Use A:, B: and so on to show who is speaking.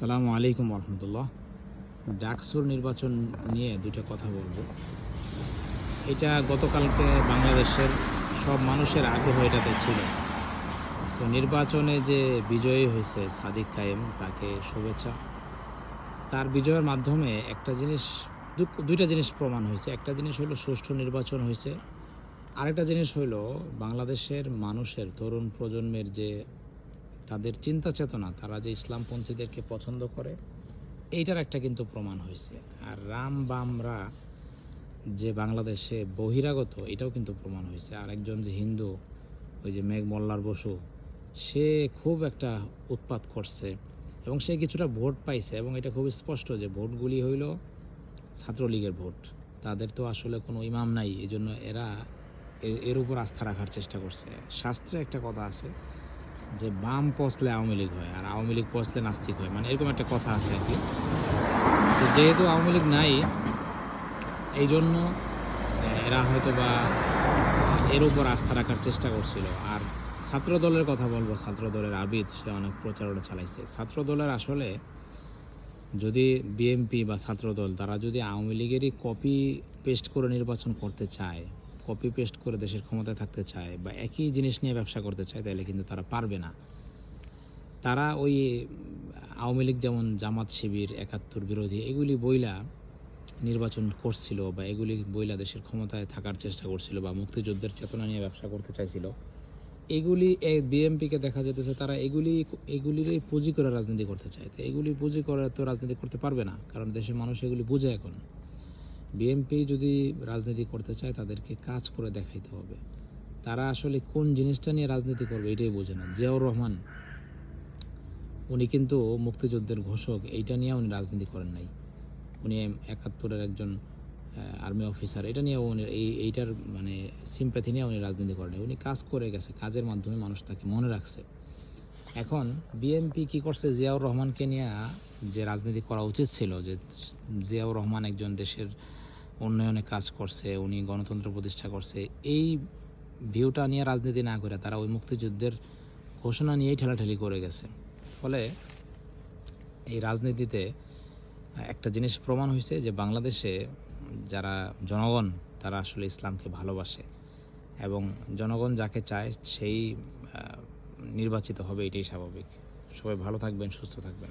A: সালামু আলাইকুম রহমতুল্লাহ ডাকসুর নির্বাচন নিয়ে দুটো কথা বলব। এটা গতকালকে বাংলাদেশের সব মানুষের আগ্রহ এটাতে ছিল। তো নির্বাচনে যে বিজয়ী হয়েছে সাদিক কায়েম, তাকে শুভেচ্ছা। তার বিজয়ের মাধ্যমে একটা জিনিস দুইটা জিনিস প্রমাণ হয়েছে। একটা জিনিস হলো সুষ্ঠু নির্বাচন হয়েছে। আরেকটা জিনিস হলো বাংলাদেশের মানুষের, তরুণ প্রজন্মের যে তাদের চিন্তা চেতনা, তারা যে ইসলামপন্থীদেরকে পছন্দ করে, এইটার একটা কিন্তু প্রমাণ হয়েছে। আর রাম বামরা যে বাংলাদেশে বহিরাগত, এটাও কিন্তু প্রমাণ হয়েছে। আর একজন যে হিন্দু, ওই যে মেঘ মোল্লার বসু, সে খুব একটা উৎপাত করছে এবং সে কিছুটা ভোট পাইছে এবং এটা খুব স্পষ্ট যে ভোটগুলি হইল ছাত্রলীগের ভোট। তাদের তো আসলে কোনো ইমাম নাই এই জন্য এরা এর উপর আস্থা রাখার চেষ্টা করছে। শাস্ত্রে একটা কথা আছে যে বাম পচলে আওয়ামী লীগ হয় আর আওয়ামী লীগ পচলে নাস্তিক হয়। মানে এরকম একটা কথা আছে আর কি। তো যেহেতু আওয়ামী লীগ নাই এই জন্য এরা হয়তো বা এর উপর আস্থা রাখার চেষ্টা করছিল। আর ছাত্র দলের কথা বলব ছাত্র দলের আবিদ, সে অনেক প্রচারণা চালাইছে। ছাত্র দলের আসলে যদি বিএমপি বা ছাত্র দল তারা যদি আওয়ামী লীগেরই কপি পেস্ট করে নির্বাচন করতে চায় কপি পেস্ট করে দেশের ক্ষমতায় থাকতে চায় বা একই জিনিস নিয়ে ব্যবসা করতে চায় তাহলে কিন্তু তারা পারবে না। তারা ওই, আওয়ামী লীগ যেমন জামাত শিবির, একাত্তর বিরোধী এগুলি বইলা নির্বাচন করছিল বা এগুলি বইলা দেশের ক্ষমতায় থাকার চেষ্টা করছিল বা মুক্তিযুদ্ধের চেতনা নিয়ে ব্যবসা করতে চাইছিল, এগুলি এই বিএমপিকে দেখা যেতেছে তারা এগুলি, এগুলিরই পুঁজি করে রাজনীতি করতে চায়। তো এগুলি পুঁজি করে তো রাজনীতি করতে পারবে না, কারণ দেশের মানুষ এগুলি বুঝে এখন। বিএমপি যদি রাজনীতি করতে চায়, তাদেরকে কাজ করে দেখাইতে হবে। তারা আসলে কোন জিনিসটা নিয়ে রাজনীতি করবে এটাই বোঝে না। জিয়াউর রহমান, উনি কিন্তু মুক্তিযুদ্ধের ঘোষক, এইটা নিয়ে উনি রাজনীতি করেন নাই। উনি একাত্তরের একজন আর্মি অফিসার এটা নিয়ে উনি এই, এইটার মানে সিম্প্যাথি নিয়ে উনি রাজনীতি করেন উনি কাজ করে গেছে, কাজের মাধ্যমে মানুষ তাকে মনে রাখছে। এখন বিএনপি কি করছে? জিয়াউর রহমানকে নিয়ে যে রাজনীতি করা উচিত ছিল, যে জিয়াউর রহমান একজন দেশের উন্নয়নে কাজ করছে, উনি গণতন্ত্র প্রতিষ্ঠা করছে, এই ভিউটা নিয়ে রাজনীতি না করে তারা ওই মুক্তিযুদ্ধের ঘোষণা নিয়েই ঠেলাঠেলি করে গেছে। ফলে এই রাজনীতিতে একটা জিনিস প্রমাণ হয়েছে যে বাংলাদেশে যারা জনগণ, তারা আসলে ইসলামকে ভালোবাসে এবং জনগণ যাকে চায় সেই নির্বাচিত হবে, এটাই স্বাভাবিক। সবাই ভালো থাকবেন, সুস্থ থাকবেন।